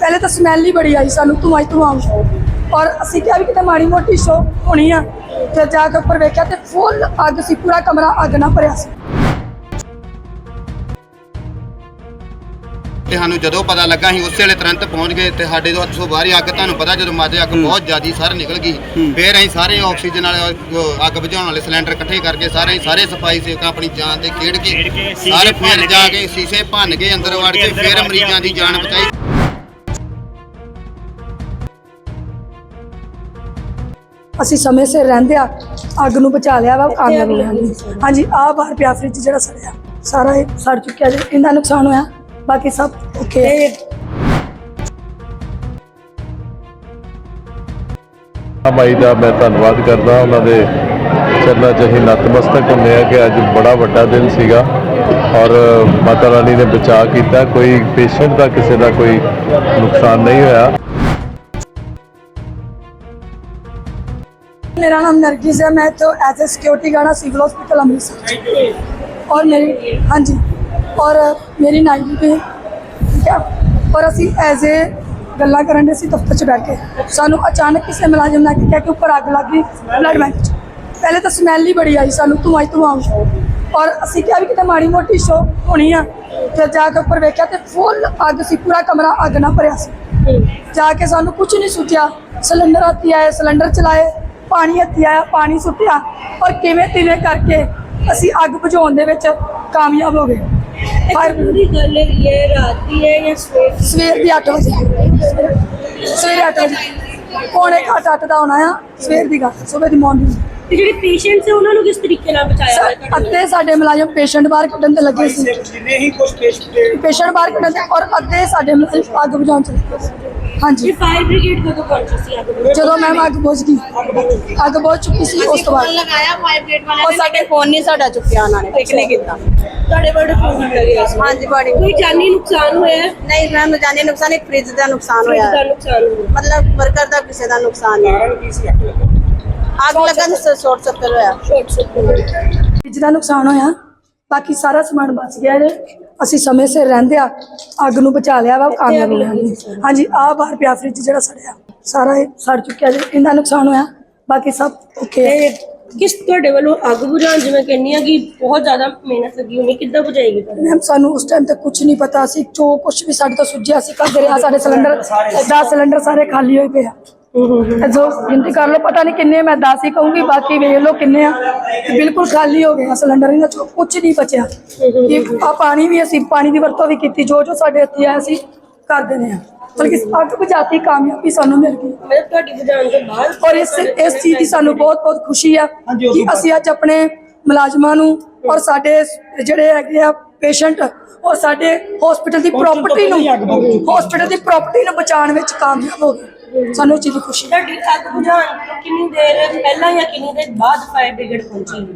ਪਹਿਲੇ ਤਾਂ ਸਮੈਲ ਹੀ ਬੜੀ ਆਈ ਸਾਨੂੰ ਧੂੰਆਂ ਹੀ ਧੂੰਆਂ ਔਰ ਅਸੀਂ ਕਿਹਾ ਵੀ ਕਿਤੇ ਮਾੜੀ ਮੋਟੀ ਸ਼ੋ ਹੋਣੀ ਆ ਤੇ ਜਾ ਕੇ ਉੱਪਰ ਵੇਖਿਆ ਤੇ ਫੁੱਲ ਅੱਗ ਸੀ ਪੂਰਾ ਕਮਰਾ ਅੱਗ ਨਾਲ ਭਰਿਆ ਸੀ। ਤੇ ਸਾਨੂੰ ਜਦੋਂ ਪਤਾ ਲੱਗਾ ਅਸੀਂ ਉਸੇ ਵੇਲੇ ਤੁਰੰਤ ਪਹੁੰਚ ਗਏ ਤੇ ਸਾਡੇ ਤੋਂ ਹੱਥੋਂ ਬਾਹਰ ਹੀ ਅੱਗ ਤੁਹਾਨੂੰ ਪਤਾ ਜਦੋਂ ਮਾਝੇ ਅੱਗ ਬਹੁਤ ਜ਼ਿਆਦੀ ਸਰ ਨਿਕਲ ਗਈ ਫਿਰ ਅਸੀਂ ਸਾਰੇ ਆਕਸੀਜਨ ਵਾਲੇ ਉਹ ਅੱਗ ਬੁਝਾਉਣ ਵਾਲੇ ਸਿਲੰਡਰ ਇਕੱਠੇ ਕਰਕੇ ਸਾਰੇ ਅਸੀਂ ਸਾਰੇ ਸਫ਼ਾਈ ਸੇਵਕ ਆਪਣੀ ਜਾਨ ਤੇ ਖੇਡ ਕੇ ਸਾਰੇ ਫਿਰ ਜਾ ਕੇ, ਸ਼ੀਸ਼ੇ ਭੰਨ ਕੇ ਅੰਦਰ ਵੜ ਕੇ ਫਿਰ ਮਰੀਜ਼ਾਂ ਦੀ ਜਾਨ ਬਚਾਈ। ਅਸੀਂ ਸਮੇਂ ਸਿਰ ਰਹਿੰਦੇ ਆ ਅੱਗ ਨੂੰ ਬਚਾ ਲਿਆ ਵਾ ਕਾਮਯਾਬ ਹੋਏ ਹਾਂ ਹਾਂਜੀ ਆਹ ਬਾਹਰ ਪਿਆ ਫ੍ਰਿਜ ਜਿਹੜਾ ਸੜਿਆ ਸਾਰਾ ਇਹ ਸੜ ਚੁੱਕਿਆ ਜੀ ਇਹਦਾ ਨੁਕਸਾਨ ਹੋਇਆ ਬਾਕੀ ਸਭ ਓਕੇ ਹੈ ਮਾਈ ਦਾ ਮੈਂ ਧੰਨਵਾਦ ਕਰਦਾ ਉਹਨਾਂ ਦੇ ਚਰਨਾਂ 'ਚ ਅਸੀਂ ਨਤਮਸਤਕ ਹੁੰਦੇ ਆ ਕਿ ਅੱਜ ਬੜਾ ਵੱਡਾ ਦਿਨ ਸੀਗਾ ਔਰ ਮਾਤਾ ਰਾਣੀ ਨੇ ਬਚਾਅ ਕੀਤਾ ਕੋਈ ਪੇਸ਼ੈਂਟ ਦਾ ਕਿਸੇ ਦਾ ਕੋਈ ਨੁਕਸਾਨ ਨਹੀਂ ਹੋਇਆ। मेरा नाम नरगिस है मैं तो as a security guard civil hospital Amritsar और मेरी हाँ जी और ਮੇਰੀ ਨਾਈਟ ਡਿਊਟੀ ਠੀਕ ਹੈ ਔਰ ਅਸੀਂ ਐਜ਼ ਏ ਗੱਲਾਂ ਕਰਨ ਦੇ ਸੀ ਦਫ਼ਤਰ 'ਚ ਬੈਠ ਕੇ ਸਾਨੂੰ ਅਚਾਨਕ ਕਿਸੇ ਮੁਲਾਜ਼ਮ ਨੇ ਕਿਹਾ ਕਿ ਉੱਪਰ ਅੱਗ ਲੱਗ ਗਈ ਬਲੱਡ ਬੈਂਕ 'ਚ ਪਹਿਲੇ ਤਾਂ ਸਮੈਲ ਹੀ ਬੜੀ ਆਈ ਸਾਨੂੰ ਧੂੰਆਂ ਹੀ ਧੂੰਆਂ ਔਰ ਅਸੀਂ ਕਿਹਾ ਵੀ ਕਿਤੇ ਮਾੜੀ ਮੋਟੀ ਸ਼ੋ ਹੋਣੀ ਆ ਤੇ ਜਾ ਕੇ ਉੱਪਰ ਵੇਖਿਆ ਤੇ ਫੁੱਲ ਅੱਗ ਸੀ ਪੂਰਾ ਕਮਰਾ ਅੱਗ ਨਾਲ ਭਰਿਆ ਸੀ ਜਾ ਕੇ ਸਾਨੂੰ ਕੁਝ ਨਹੀਂ ਸੁੱਝਿਆ ਸਿਲੰਡਰ ਹੱਥੀ ਆਏ ਸਿਲੰਡਰ ਚਲਾਏ ਪਾਣੀ ਹੱਥੀ ਆਇਆ ਪਾਣੀ ਸੁੱਟਿਆ। ਔਰ ਕਿਵੇਂ ਤਿਵੇਂ ਕਰਕੇ ਅਸੀਂ ਅੱਗ ਬੁਝਾਉਣ ਦੇ ਵਿੱਚ ਕਾਮਯਾਬ ਹੋ ਗਏ। ਫਾਇਰ ਪੂਰੀ ਗੱਲ ਹੈਗੀ ਹੈ ਰਾਤ ਦੀ ਹੈ ਜਾਂ ਸਵੇਰ ਦੀ? ਸਵੇਰ ਦੀ 8 ਵਜੇ। ਸਵੇਰੇ 8 ਵਜੇ। ਪੌਣੇ ਕੁ ਅੱਠ ਅੱਠ ਦਾ ਹੋਣਾ ਆ ਸਵੇਰ ਦੀ ਗੱਲ ਸਵੇਰ ਦੀ ਮਾਰਨਿੰਗ ਤੇ ਜਿਹੜੇ ਪੇਸ਼ੈਂਟਸ ਹੈ ਉਹਨਾਂ ਨੂੰ ਕਿਸ ਤਰੀਕੇ ਨਾਲ ਬਚਾਇਆ ਹੋਇਆ ਤੁਹਾਡੇ ਅੱਧੇ ਸਾਡੇ ਮੁਲਾਜ਼ਮ ਪੇਸ਼ੈਂਟ ਬਾਹਰ ਕੱਢਣ ਤੇ ਲੱਗੇ ਸੀ। ਜਿੰਨੇ ਹੀ ਕੁਝ ਪੇਸ਼ੈਂਟ ਪੇਸ਼ੈਂਟ ਬਾਹਰ ਕੱਢਣ ਤੇ ਔਰ ਅੱਧੇ ਸਾਡੇ ਮੁਲਾਜ਼ਮ ਅੱਗ ਬੁਝਾਉਣ ਚ ਲੱਗੇ ਸੀ। ਹਾਂਜੀ। ਫਾਇਰ ਬ੍ਰਿਗੇਡ ਕਦੋਂ ਪਹੁੰਚੀ ਸੀ ਅੱਗ ਬੁਝਾਉਣ? ਜਦੋਂ ਮੈਮ ਅੱਗ ਬੁਝ ਗਈ। ਅੱਗ ਬੁਝ ਚੁੱਕੀ ਸੀ ਉਸ ਤੋਂ ਫੋਨ ਬਾਅਦ ਲਗਾਇਆ ਫਾਇਰ ਬ੍ਰਿਗੇਡ ਵਾਲਿਆਂ ਉਹ ਸਾਡੇ ਫੋਨ ਨਹੀਂ ਸਾਡਾ ਚੁੱਕਿਆ ਉਹਨਾਂ ਨੇ ਪਿਕ ਨਹੀਂ ਕੀਤਾ। ਤੁਹਾਡੇ ਵੱਡੇ ਫੋਨ ਕਰਿਆ ਸੀ। ਹਾਂਜੀ ਬੜੀ ਕੋਈ ਜਾਨੀ ਨੁਕਸਾਨ ਹੋਇਆ? ਹੈ ਨਹੀਂ ਮੈਮ ਜਾਨੇ ਨੁਕਸਾਨ ਇੱਕ ਫ੍ਰਿਜ ਦਾ ਨੁਕਸਾਨ ਹੋਇਆ। ਮਤਲਬ ਵਰਕਰ ਦਾ ਕਿਸੇ ਦਾ ਨੁਕਸਾਨ ਨਹੀਂ। ਅੱਗ ਲੱਗਣ ਦਾ? ਸ਼ੋਰਟ ਸਰਕਟ ਹੋਇਆ। ਸ਼ੋਰਟ ਸਰਕਟ ਨੁਕਸਾਨ ਹੋਇਆ। ਬਾਕੀ ਸਾਰਾ ਸਮਾਨ ਬਚ ਗਿਆ ਜੇ ਅਸੀਂ ਸਮੇਂ ਸਿਰ ਰਹਿੰਦੇ ਆ ਅੱਗ ਨੂੰ ਬਚਾ ਲਿਆ ਵਾ ਕਾਮਯਾਬ ਹੋਏ ਹਾਂ ਹਾਂਜੀ ਆਹ ਬਾਹਰ ਪਿਆ ਫ੍ਰਿਜ ਜਿਹੜਾ ਸੜਿਆ। ਸਾਰਾ ਇਹ ਸੜ ਚੁੱਕਿਆ ਜੇ ਇਹਦਾ ਨੁਕਸਾਨ ਹੋਇਆ ਬਾਕੀ ਸਭ ਓਕੇ ਹੈ ਕਿਸ ਤੁਹਾਡੇ ਵੱਲੋਂ ਅੱਗ ਬੁਝਾਉਣ ਜਿਵੇਂ ਕਹਿੰਨੀ ਆ ਕਿ ਬਹੁਤ ਜ਼ਿਆਦਾ ਮਿਹਨਤ ਲੱਗੀ ਹੋਣੀ ਕਿੱਦਾਂ ਬੁਝਾਏਗੀ ਪਰ ਮੈਮ ਸਾਨੂੰ ਉਸ ਟਾਈਮ ਤੇ ਕੁਝ ਨਹੀਂ ਪਤਾ ਸੀ ਜੋ ਕੁਝ ਵੀ ਸਾਡੇ ਤੋਂ ਸੁੱਝਿਆ ਸੀ ਕਰਦੇ ਰਿਹਾ ਸਾਡੇ ਸਿਲੰਡਰ 10 ਸਿਲੰਡਰ ਸਾਰੇ ਖਾਲੀ ਹੋਏ ਪਏ ਆ। ਜੋ ਗਿਣਤੀ ਕਰ ਲਓ ਪਤਾ ਨਹੀਂ ਕਿੰਨੇ ਮੈਂ 10 ਹੀ ਕਹੂੰਗੀ ਬਾਕੀ ਵੇਖ ਲਓ ਕਿੰਨੇ ਆ। ਬਿਲਕੁਲ ਖਾਲੀ ਹੋ ਗਏ ਆ ਸਿਲੰਡਰ ਇਹਨਾਂ ਚੋਂ ਕੁਝ ਨਹੀਂ ਬਚਿਆ। ਕਿ ਆ ਪਾਣੀ ਵੀ ਅਸੀਂ ਪਾਣੀ ਦੀ ਵਰਤੋਂ ਵੀ ਕੀਤੀ ਜੋ ਜੋ ਸਾਡੇ ਹੱਥੀ ਆਇਆ ਸੀ ਕਰ ਦਿੰਦੇ ਆ। ਬਲਕਿ ਅੱਗ ਬੁਝਾਤੀ ਕਾਮਯਾਬੀ ਸਾਨੂੰ ਮਿਲ ਗਈ। ਮਤਲਬ ਤੁਹਾਡੀ ਬੁਝਾਉਣ ਤੋਂ ਬਾਅਦ ਔਰ ਇਸ ਇਸ ਚੀਜ਼ ਦੀ ਸਾਨੂੰ ਬਹੁਤ ਬਹੁਤ ਖੁਸ਼ੀ ਆ ਕਿ ਅਸੀਂ ਅੱਜ ਆਪਣੇ ਮੁਲਾਜ਼ਮਾਂ ਨੂੰ ਔਰ ਸਾਡੇ ਜਿਹੜੇ ਹੈਗੇ ਆ ਪੇਸ਼ੈਂਟ ਔਰ ਸਾਡੇ ਹਸਪੀਟਲ ਦੀ ਪ੍ਰਾਪਰਟੀ ਨੂੰ ਹਸਪੀਟਲ ਦੀ ਪ੍ਰਾਪਰਟੀ ਨੂੰ ਬਚਾਉਣ ਵਿੱਚ ਕਾਮਯਾਬ ਹੋ ਗਏ। ਸਾਨੂੰ ਇਹ ਚੀਜ਼ ਦੀ ਖੁਸ਼ੀ ਹੈ ਤੁਹਾਡੀ ਅੱਗ ਬੁਝਾਉਣ ਤੋਂ ਕਿੰਨੀ ਦੇਰ ਪਹਿਲਾਂ ਜਾਂ ਕਿੰਨੀ ਦੇਰ ਬਾਅਦ ਫਾਇਰ ਬ੍ਰਿਗੇਡ ਪਹੁੰਚੀ?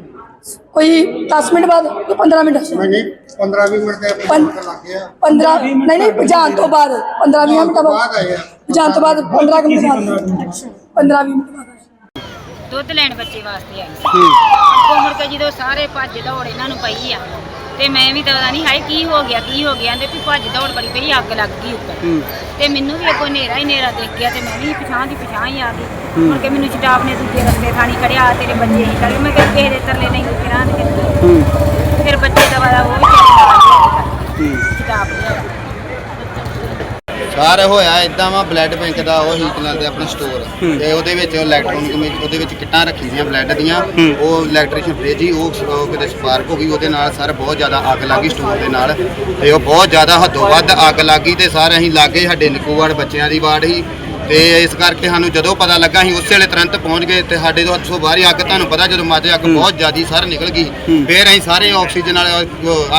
ਕੋਈ 10 ਮਿੰਟ ਬਾਅਦ ਕੋਈ 15 ਮਿੰਟ? ਨਹੀਂ 15 20 ਮਿੰਟ ਦੇ ਪੰ- ਆਪਣੇ ਲੱਗ ਗਿਆ। 15 ਨਹੀਂ ਨਹੀਂ ਬੁਝਾਉਣ ਤੋਂ ਬਾਅਦ 15 20 ਮਿੰਟ ਬਾਅਦ। ਬਾਅਦ ਆਏ ਆ। ਤੋਂ ਬਾਅਦ 15 ਮਿੰਟ ਬਾਅਦ। 15 20 ਮਿੰਟ ਬਾਅਦ। ਦੁੱਧ ਲੈਣ ਬੱਚੇ ਵਾਸਤੇ ਆਈ ਸੀ। ਅੱਗੋਂ ਮੁੜ ਕੇ ਜਦੋਂ ਸਾਰੇ ਭੱਜ ਦੌੜ ਇਹਨਾਂ ਨੂੰ ਪਈ ਆ ਤੇ ਮੈਂ ਵੀ ਤਾਂ ਪਤਾ ਨਹੀਂ ਹਾਏ ਕੀ ਹੋ ਗਿਆ ਕੀ ਹੋ ਗਿਆ ਤੇ ਵੀ ਭੱਜ ਦੌੜ ਬੜੀ ਪਈ ਅੱਗ ਲੱਗ ਗਈ ਉੱਪਰ। ਤੇ ਮੈਨੂੰ ਵੀ ਅੱਗੋਂ ਹਨੇਰਾ ਹੀ ਹਨੇਰਾ ਦੇਖ ਗਿਆ ਤੇ ਮੈਂ ਵੀ ਪਛਾਣ ਦੀ ਪਛਾਣ ਹੀ ਆ ਗਈ। ਮੁੜ ਕੇ ਮੈਨੂੰ ਚਟਾਪ ਨੇ ਦੂਜੇ ਰਸਤੇ ਥਾਣੀ ਖੜਿਆ ਆ ਤੇਰੇ ਬੱਚੇ ਹੀ ਖੜੇ ਮੈਂ ਕਿਹਾ ਕਿਸੇ ਦੇ ਤਰਲੇ ਨਹੀਂ ਕਿਰਾਂ ਦੇ। ਫਿਰ ਬੱਚੇ ਦਾ ਵਾਲਾ ਉਹ ਵੀ ਚਟਾਪ ਲਿਆ ਸਾਰ ਹੋਇਆ ਇਦਾਂ ਵਾ ਬਲੱਡ ਬੈਂਕ ਦਾ ਉਹ ਹੀਟ ਨਾਲ ਦੇ ਆਪਣਾ ਸਟੋਰ ਤੇ ਉਹਦੇ ਵਿੱਚ ਇਲੈਕਟ੍ਰੋਨਿਕ ਵਿੱਚ ਉਹਦੇ ਵਿੱਚ ਕਿੱਟਾਂ ਰੱਖੀ ਦੀਆਂ ਬਲੱਡ ਦੀਆਂ। ਉਹ ਇਲੈਕਟ੍ਰੀਸ਼ੀਅਨ ਫ੍ਰਿਜ ਹੀ ਉਹ ਉਹ ਕਿਤੇ ਸਪਾਰਕ ਹੋ ਗਈ ਉਹਦੇ ਨਾਲ ਸਰ ਬਹੁਤ ਜ਼ਿਆਦਾ ਅੱਗ ਲੱਗੀ ਸਟੋਰ ਦੇ ਨਾਲ। ਤੇ ਉਹ ਬਹੁਤ ਜ਼ਿਆਦਾ ਹੱਦੋਂ ਵੱਧ ਅੱਗ ਲੱਗੀ ਤੇ ਸਾਰੇ ਅਸੀਂ ਲਾਗੇ ਸਾਡੇ ਨਿੱਕੂਵਾੜ ਬੱਚਿਆਂ ਦੀ ਵਾਰਡ ਸੀ। ਤੇ ਇਸ ਕਰਕੇ ਸਾਨੂੰ ਜਦੋਂ ਪਤਾ ਲੱਗਾ ਅਸੀਂ ਉਸੇ ਵੇਲੇ ਤੁਰੰਤ ਪਹੁੰਚ ਗਏ ਤੇ ਸਾਡੇ ਤੋਂ ਹੱਥੋਂ ਬਾਹਰ ਹੀ ਅੱਗ ਤੁਹਾਨੂੰ ਪਤਾ ਜਦੋਂ ਮਾਝੇ ਅੱਗ ਬਹੁਤ ਜ਼ਿਆਦੀ ਸਰ ਨਿਕਲ ਗਈ ਫਿਰ ਅਸੀਂ ਸਾਰੇ ਆਕਸੀਜਨ ਵਾਲੇ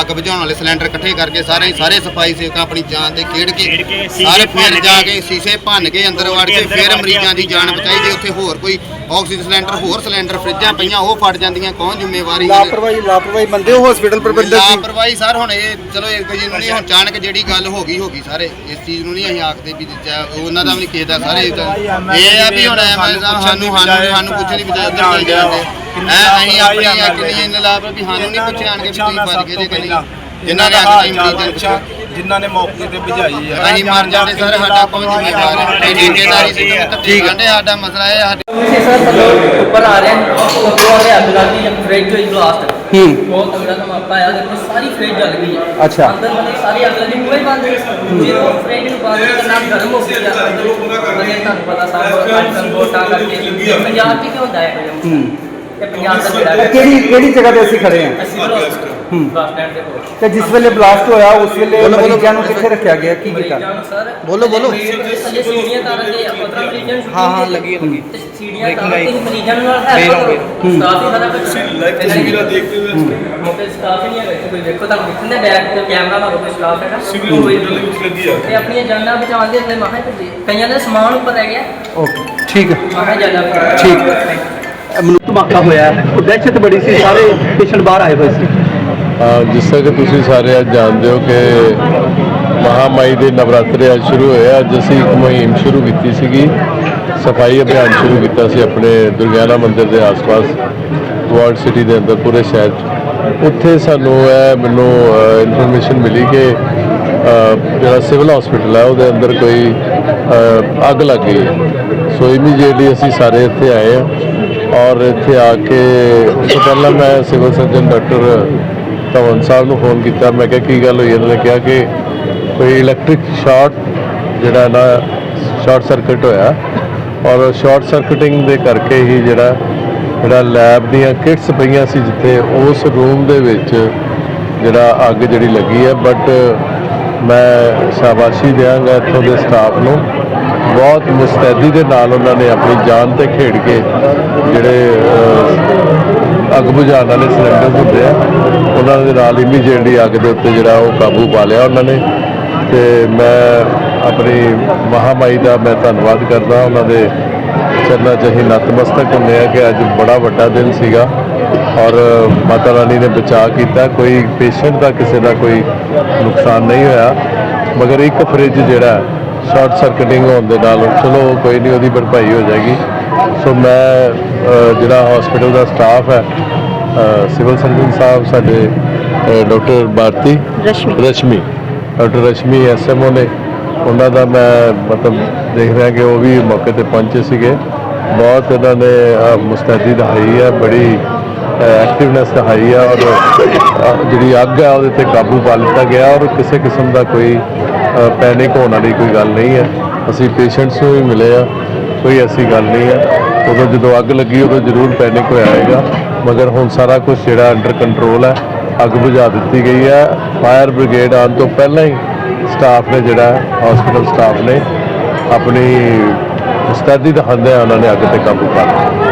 ਅੱਗ ਬੁਝਾਉਣ ਵਾਲੇ ਸਿਲੰਡਰ ਇਕੱਠੇ ਕਰਕੇ ਸਾਰੇ ਅਸੀਂ ਸਾਰੇ ਸਫ਼ਾਈ ਸੇਵਕ ਆਪਣੀ ਜਾਨ ਤੇ ਖੇਡ ਖੇਡ ਕੇ ਕੇ, ਸ਼ੀਸ਼ੇ ਸਾਰੇ ਫਿਰ ਭੰਨ ਜਾ ਕੇ, ਕੇ ਸ਼ੀਸ਼ੇ ਭੰਨ ਕੇ ਅੰਦਰ ਵੜ ਕੇ ਅੰਦਰ ਫਿਰ ਵੜ ਕੇ ਮਰੀਜ਼ਾਂ ਦੀ ਜਾਨ ਬਚਾਈ ਜੇ ਉੱਥੇ ਹੋਰ ਕੋਈ ਆਕਸੀਜਨ ਸਿਲੰਡਰ ਹੋਰ ਸਿਲੰਡਰ ਫਰਿੱਜਾਂ ਪਈਆਂ ਉਹ ਫਟ ਜਾਂਦੀਆਂ ਕੌਣ ਜ਼ਿੰਮੇਵਾਰੀ ਹੈ? ਲਾਪਰਵਾਹੀ ਲਾਪਰਵਾਹੀ ਬੰਦੇ ਹੋ ਹਸਪੀਟਲ ਪ੍ਰਬੰਧਕ ਦੀ? ਲਾਪਰਵਾਹੀ ਸਰ ਹੁਣ ਇਹ ਚਲੋ ਇਹ ਕੋਈ ਨੂੰ ਨਹੀਂ ਹੁਣ ਅਚਾਨਕ ਜਿਹੜੀ ਗੱਲ ਹੋ ਗਈ ਹੋ ਗਈ ਸਾਰੇ ਇਸ ਚੀਜ਼ ਨੂੰ ਨਹੀਂ ਅਸੀਂ ਆਖਦੇ ਵੀ ਚਾਹੇ ਉਹਨਾਂ ਦਾ ਵੀ ਨਹੀਂ ਕਿਸੇ ਦਾ ਸਾਰੇ ਇਹ ਆ ਵੀ ਹੁਣ ਐਮਐਲਏ ਸਾਹਿਬ ਸਾਨੂੰ ਸਾਨੂੰ ਸਾਨੂੰ ਕੁਝ ਨਹੀਂ ਬਚਾਇਆ ਉੱਧਰ ਚਲ ਜਾਂਦੇ। ਐ ਅਸੀਂ ਆਪਣੀ ਇਹਨਾਂ ਲਾਭ ਵੀ ਸਾਨੂੰ ਨਹੀਂ ਪੁੱਛਿਆ ਆਣ ਕੇ ਵੀ ਤੁਸੀਂ ਭੱਜ ਗਏ ਜੇ ਕਿ ਨਹੀਂ ਜਿਨ੍ਹਾਂ ਸੀ ਮਰੀਜ਼ਾਂ ਨੂੰ ਪੁੱਛੋ ਜਿਨ੍ਹਾਂ ਨੇ ਮੌਕੇ ਤੇ ਭਜਾਈ ਹੈ। ਅਸੀਂ ਮਰ ਜਾਂਦੇ ਸਰ ਸਾਡਾ ਕੋਈ ਜ਼ਿੰਮੇਵਾਰ ਨਹੀਂ ਜ਼ਿੰਮੇਵਾਰੀ ਸੀ ਠੀਕ ਹੈ। ਸਾਡਾ ਮਸਲਾ ਇਹ ਸਾਡੇ ਸੀ ਸਰ ਥੱਲੇ ਉੱਪਰ ਆ ਰਹੇ ਨੇ ਉੱਪਰ ਆ ਰਹੇ ਅੱਗ ਲੱਗੀ ਹੈ ਫ੍ਰਿਜ ਹੋਈ ਬਲਾਸਟ ਹੂੰ। ਬਹੁਤ ਤਗੜਾ ਧਮਾਕਾ ਆਇਆ ਦੇਖੋ ਸਾਰੀ ਫ੍ਰਿਜ ਜਲ ਗਈ ਹੈ। ਅੱਛਾ। ਅੰਦਰ ਵਾਲੀ ਸਾਰੀ ਅੱਗ ਲੱਗੀ ਪੂਰੇ ਬੰਦ ਜੇ ਉਹ ਫ੍ਰਿਜ ਨੂੰ ਬਾਅਦ ਵਿੱਚ ਨਾਮ ਗਰਮ ਹੋ ਗਿਆ ਬੰਦੇ ਤੁਹਾਨੂੰ ਪਤਾ ਸਾਰਾ ਕੰਟਰੋਲ ਗੋਟਾ ਕਰਕੇ। ਪੰਜਾਬ ਵੀ ਕਿਉਂ ਹੁੰਦਾ ਹੈ ਹੂੰ। ਇਹ ਪੰਜਾਬ ਦਾ ਕਿਹੜੀ ਕਿਹੜੀ ਜਗ੍ਹਾ ਤੇ ਅਸੀਂ ਖੜੇ ਆ ਅਸੀਂ ਬਸ ਸਟੈਂਡ ਦੇ ਕੋਲ ਤੇ ਜਿਸ ਵੇਲੇ ਬਲਾਸਟ ਹੋਇਆ ਉਸ ਵੇਲੇ ਮਰੀਜ਼ਾਂ ਨੂੰ ਕਿੱਥੇ ਰੱਖਿਆ ਗਿਆ? ਕੀ ਕੀਤਾ? ਮਰੀਜ਼ਾਂ ਨੂੰ ਸਰ ਬੋਲੋ, ਬੋਲੋ। ਥੱਲੇ ਸੀੜੀਆਂ ਤਾਂ ਲੱਗੇ ਆ। 15 ਮਰੀਜ਼ਾਂ ਨੂੰ ਹਾਂ, ਹਾਂ, ਲੱਗੀ ਹੈ, ਲੱਗੀ। ਤੇ ਸੀੜੀਆਂ ਤਾਂ ਲੱਗੀ ਮਰੀਜ਼ਾਂ ਨੂੰ ਨਾਲ ਹੈ ਸਟਾਫ ਹੀ ਸਾਰਾ ਕੁਝ ਲਾਈਵ ਤਸਵੀਰਾਂ ਦੇਖਦੇ ਹੋਏ ਮੋਕੇ ਸਟਾਫ ਹੀ ਨਹੀਂ ਹੈਗਾ ਇੱਥੇ ਕੋਈ ਵੇਖੋ ਤੁਹਾਨੂੰ ਦਿਖਦੇ ਬੈਕ ਤੇ ਕੈਮਰਾ ਨਾਲ ਕੋਈ ਸਟਾਫ ਹੈਗਾ। ਸਿਵਲ ਹਸਪੀਟਲ ਵਿੱਚ ਲੱਗੀ ਆ। ਤੇ ਆਪਣੀਆਂ ਜਾਨਾਂ ਬਚਾਉਣ ਦੇ ਲਈ ਮਹਾਂ ਭੇਜੇ ਕਈਆਂ ਦਾ ਸਮਾਨ ਉੱਪਰ ਰਹਿ ਗਿਆ। ਓਕੇ ਠੀਕ ਹੈ। ਮਹਾਂ ਜਾਨਾਂ ਠੀਕ। ਮਨੁੱਖ ਧਮਾਕਾ ਹੋਇਆ। ਉਹ ਦਹਿਸ਼ਤ ਬੜੀ ਸੀ ਸਾਰੇ ਪੇਸ਼ੈਂਟ ਬਾਹਰ ਆਏ ਹੋਏ ਸੀ। ਹਾਂ, ਜਿਸ ਤਰ੍ਹਾਂ ਕਿ ਤੁਸੀਂ ਸਾਰੇ ਅੱਜ ਜਾਣਦੇ ਹੋ ਕਿ ਮਹਾਮਾਈ ਦੇ ਨਵਰਾਤਰੇ ਅੱਜ ਸ਼ੁਰੂ ਹੋਏ ਅੱਜ ਅਸੀਂ ਇੱਕ ਮੁਹਿੰਮ ਸ਼ੁਰੂ ਕੀਤੀ ਸੀਗੀ। ਸਫ਼ਾਈ ਅਭਿਆਨ ਸ਼ੁਰੂ ਕੀਤਾ ਸੀ ਆਪਣੇ ਦੁਰਗਿਆਨਾ ਮੰਦਿਰ ਦੇ ਆਸ-ਪਾਸ ਵਰਲਡ ਸਿਟੀ ਦੇ ਅੰਦਰ ਪੂਰੇ ਸ਼ਹਿਰ 'ਚ। ਉੱਥੇ ਸਾਨੂੰ ਇਹ ਮੈਨੂੰ ਇਨਫੋਰਮੇਸ਼ਨ ਮਿਲੀ ਕਿ ਜਿਹੜਾ ਸਿਵਲ ਹਸਪੀਟਲ ਹੈ ਉਹਦੇ ਅੰਦਰ ਕੋਈ ਅੱਗ ਲੱਗ ਗਈ ਹੈ। ਸੋ ਇਮੀਡੀਏਟਲੀ ਅਸੀਂ ਸਾਰੇ ਇੱਥੇ ਆਏ ਆ ਔਰ ਇੱਥੇ ਆ ਕੇ, ਉਸ ਤੋਂ ਪਹਿਲਾਂ ਮੈਂ ਸਿਵਲ ਸਰਜਨ ਡਾਕਟਰ ਧਵਨ ਸਾਹਿਬ ਨੂੰ ਫੋਨ ਕੀਤਾ, ਮੈਂ ਕਿਹਾ, ਕੀ ਗੱਲ ਹੋਈ? ਇਹਨਾਂ ਨੇ ਕਿਹਾ ਕਿ ਕੋਈ ਇਲੈਕਟ੍ਰਿਕ ਸ਼ਾਰਟ ਜਿਹੜਾ ਨਾ ਸ਼ਾਰਟ ਸਰਕਟ ਹੋਇਆ। ਔਰ ਸ਼ਾਰਟ ਸਰਕਟਿੰਗ ਦੇ ਕਰਕੇ ਹੀ ਜਿਹੜਾ ਜਿਹੜਾ ਲੈਬ ਦੀਆਂ ਕਿਟਸ ਪਈਆਂ ਸੀ, ਜਿੱਥੇ ਉਸ ਰੂਮ ਦੇ ਵਿੱਚ ਜਿਹੜਾ ਅੱਗ ਜਿਹੜੀ ਲੱਗੀ ਹੈ। ਬਟ ਮੈਂ ਸ਼ਾਬਾਸ਼ੀ ਦਿਆਂਗਾ ਇੱਥੋਂ ਦੇ ਸਟਾਫ ਨੂੰ। ਬਹੁਤ ਮੁਸਤੈਦੀ ਦੇ ਨਾਲ ਉਹਨਾਂ ਨੇ ਆਪਣੀ ਜਾਨ ਤੇ ਖੇਡ ਕੇ ਜਿਹੜੇ ਅੱਗ ਬੁਝਾਉਣ ਵਾਲੇ ਸਿਲੰਡਰ ਹੁੰਦੇ ਆ। ਉਹਨਾਂ ਦੇ ਨਾਲ ਇਮੀਡੀਏਟਲੀ ਅੱਗ ਦੇ ਉੱਤੇ ਜਿਹੜਾ ਉਹ ਕਾਬੂ ਪਾ ਲਿਆ ਉਹਨਾਂ ਨੇ। ਤੇ ਮੈਂ ਆਪਣੀ ਮਹਾਮਾਈ ਦਾ ਮੈਂ ਧੰਨਵਾਦ ਕਰਦਾ। ਉਹਨਾਂ ਦੇ ਚਰਨਾਂ 'ਚ ਅਸੀਂ ਨਤਮਸਤਕ ਹੁੰਦੇ ਆ ਕਿ ਅੱਜ ਬੜਾ ਵੱਡਾ ਦਿਨ ਸੀਗਾ ਔਰ ਮਾਤਾ ਰਾਣੀ ਨੇ ਬਚਾਅ ਕੀਤਾ। ਕੋਈ ਪੇਸ਼ੈਂਟ ਦਾ ਕਿਸੇ ਦਾ ਕੋਈ ਨੁਕਸਾਨ ਨਹੀਂ ਹੋਇਆ। ਮਗਰ ਇੱਕ ਫ੍ਰਿਜ ਜਿਹੜਾ ਸ਼ਾਰਟ ਸਰਕਟਿੰਗ ਹੋਣ ਦੇ ਨਾਲ ਚਲੋ ਕੋਈ ਨਹੀਂ, ਉਹਦੀ ਭਰਪਾਈ ਹੋ ਜਾਏਗੀ। ਸੋ ਮੈਂ ਜਿਹੜਾ ਹਸਪੀਟਲ ਦਾ ਸਟਾਫ ਹੈ ਸਿਵਲ ਸਰਜਨ ਸਾਹਿਬ ਸਾਡੇ doctor Bharti Rashmi. Rashmi. Doctor Rashmi SMO ਨੇ। ਉਹਨਾਂ ਦਾ ਮੈਂ ਮਤਲਬ ਦੇਖ ਰਿਹਾ ਕਿ ਉਹ ਵੀ ਮੌਕੇ ਤੇ ਪਹੁੰਚੇ ਸੀਗੇ। ਬਹੁਤ ਇਹਨਾਂ ਨੇ ਮੁਸਤੈਦੀ ਦਿਖਾਈ ਹੈ ਬੜੀ ਐਕਟਿਵਨੈਸ ਦਿਖਾਈ ਹੈ ਔਰ ਜਿਹੜੀ ਅੱਗ ਹੈ ਉਹਦੇ ਤੇ ਕਾਬੂ ਪਾ ਲਿੱਤਾ ਗਿਆ ਔਰ ਕਿਸੇ ਕਿਸਮ ਦਾ ਕੋਈ ਪੈਨਿਕ ਹੋਣ ਵਾਲੀ ਕੋਈ ਗੱਲ ਨਹੀਂ ਹੈ ਅਸੀਂ ਪੇਸ਼ੈਂਟਸ ਨੂੰ ਵੀ ਮਿਲੇ ਆ ਕੋਈ ਐਸੀ ਗੱਲ ਨਹੀਂ ਹੈ ਉਦੋਂ ਜਦੋਂ ਅੱਗ ਲੱਗੀ, ਉਦੋਂ ਜ਼ਰੂਰ ਪੈਨਿਕ ਹੋਇਆ ਹੈਗਾ ਮਗਰ ਹੁਣ ਸਾਰਾ ਕੁਝ ਜਿਹੜਾ ਅੰਡਰ ਕੰਟਰੋਲ ਹੈ, ਅੱਗ ਬੁਝਾ ਦਿੱਤੀ ਗਈ ਹੈ। ਫਾਇਰ ਬ੍ਰਿਗੇਡ ਆਉਣ ਤੋਂ ਪਹਿਲਾਂ ਹੀ ਸਟਾਫ ਨੇ ਜਿਹੜਾ ਹਸਪੀਟਲ ਸਟਾਫ ਨੇ ਆਪਣੀ ਮੁਸਤੈਦੀ ਦਿਖਾਉਂਦੇ ਉਹਨਾਂ ਨੇ ਅੱਗ ਤੇ ਕਾਬੂ ਪਾ ਲਿਆ।